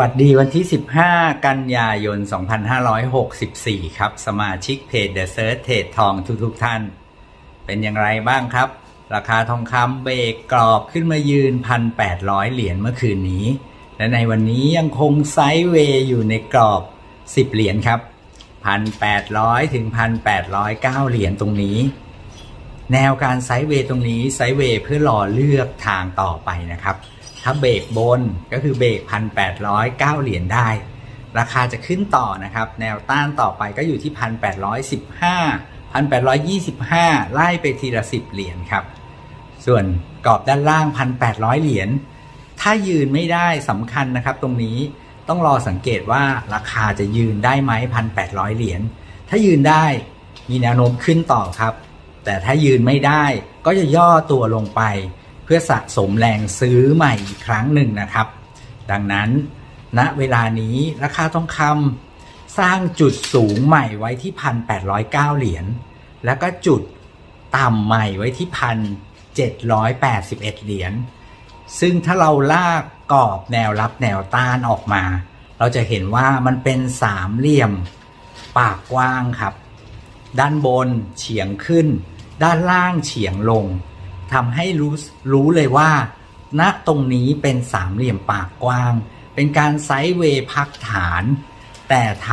วัสดีวันที่ 15 กันยายน 2564 ครับ สมาชิกเพจ The Search เทรดทองทุกๆท่าน เป็นอย่างไรบ้างครับ ราคาทองคำเบรกกรอบขึ้นมายืน 1,800 เหรียญเมื่อคืนนี้ และในวันนี้ยังคงไซด์เวย์อยู่ในกรอบ 10 เหรียญครับ 1,800 ถึง 1,809 เหรียญตรงนี้ แนวการไซด์เวย์ตรงนี้ไซด์เวย์เพื่อรอเลือกทางต่อไปนะครับ ถ้าเบรกบนก็คือเบรก1,809เหรียญได้ ราคาจะขึ้นต่อนะครับ แนวต้านต่อไปก็อยู่ที่1,815 1,825ไล่ไปทีละ10เหรียญครับ ส่วนกรอบด้านล่าง1,800เหรียญถ้ายืนไม่ได้สำคัญนะครับตรงนี้ต้องรอสังเกตว่าราคาจะยืนได้ไหม1,800เหรียญถ้ายืนได้มีแนวโน้มขึ้นต่อครับ แต่ถ้ายืนไม่ได้ก็จะย่อตัวลงไป เพื่อสะสมแรงซื้อใหม่อีกครั้งหนึ่งนะครับ ดังนั้นณเวลานี้ราคาทองคำสร้างจุดสูงใหม่ไว้ที่ 1,809 เหรียญแล้วก็จุดต่ำใหม่ไว้ที่ 1,781 เหรียญซึ่งถ้าเราลากกรอบแนวรับแนวต้านออกมา เราจะเห็นว่ามันเป็นสามเหลี่ยมปากกว้างครับ ด้านบนเฉียงขึ้น ด้านล่างเฉียงลง ทำให้รู้รู้เลยว่า ณตรงนี้เป็นสามเหลี่ยมปากกว้าง เป็นการไซด์เวย์พักฐาน แต่ท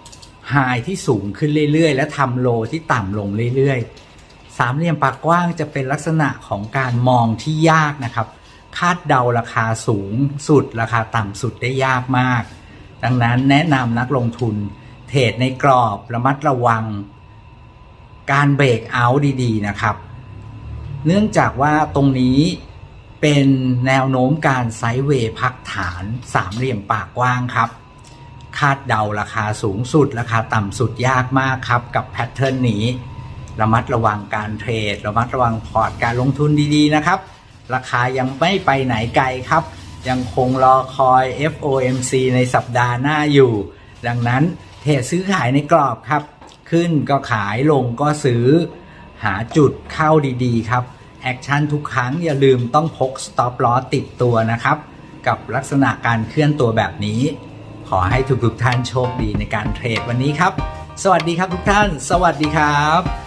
ำไฮที่สูงขึ้นเรื่อยๆ และทำโลที่ต่ำลงเรื่อยๆ สามเหลี่ยมปากกว้างจะเป็นลักษณะของการมองที่ยากนะครับ คาดเดาราคาสูงสุดราคาต่ำสุดได้ยากมาก ดังนั้นแนะนำนักลงทุนเทรดในกรอบระมัดระวัง การเบรกเอาท์ดีๆนะครับ เนื่องจากว่าตรงนี้เป็นแนวโน้มการไซด์เวย์พักฐานสามเหลี่ยมปากกว้างครับ คาดเดาราคาสูงสุด ราคาต่ำสุดยากมากครับ กับแพทเทิร์นนี้ ระมัดระวังการเทรด ระมัดระวังพอร์ตการลงทุนดีๆนะครับ ราคายังไม่ไปไหนไกลครับ ยังคงรอคอย FOMC ในสัปดาห์หน้าอยู่ ดังนั้นเทรดซื้อขายในกรอบครับ ขึ้นก็ขายลงก็ซื้อหาจุดเข้าดีๆครับ แอคชั่นทุกครั้งอย่าลืมต้องพก stop loss ติดตัวนะครับ กับลักษณะการเคลื่อนตัวแบบนี้ ขอให้ทุกๆท่านโชคดีในการเทรดวันนี้ครับ สวัสดีครับทุกท่าน สวัสดีครับ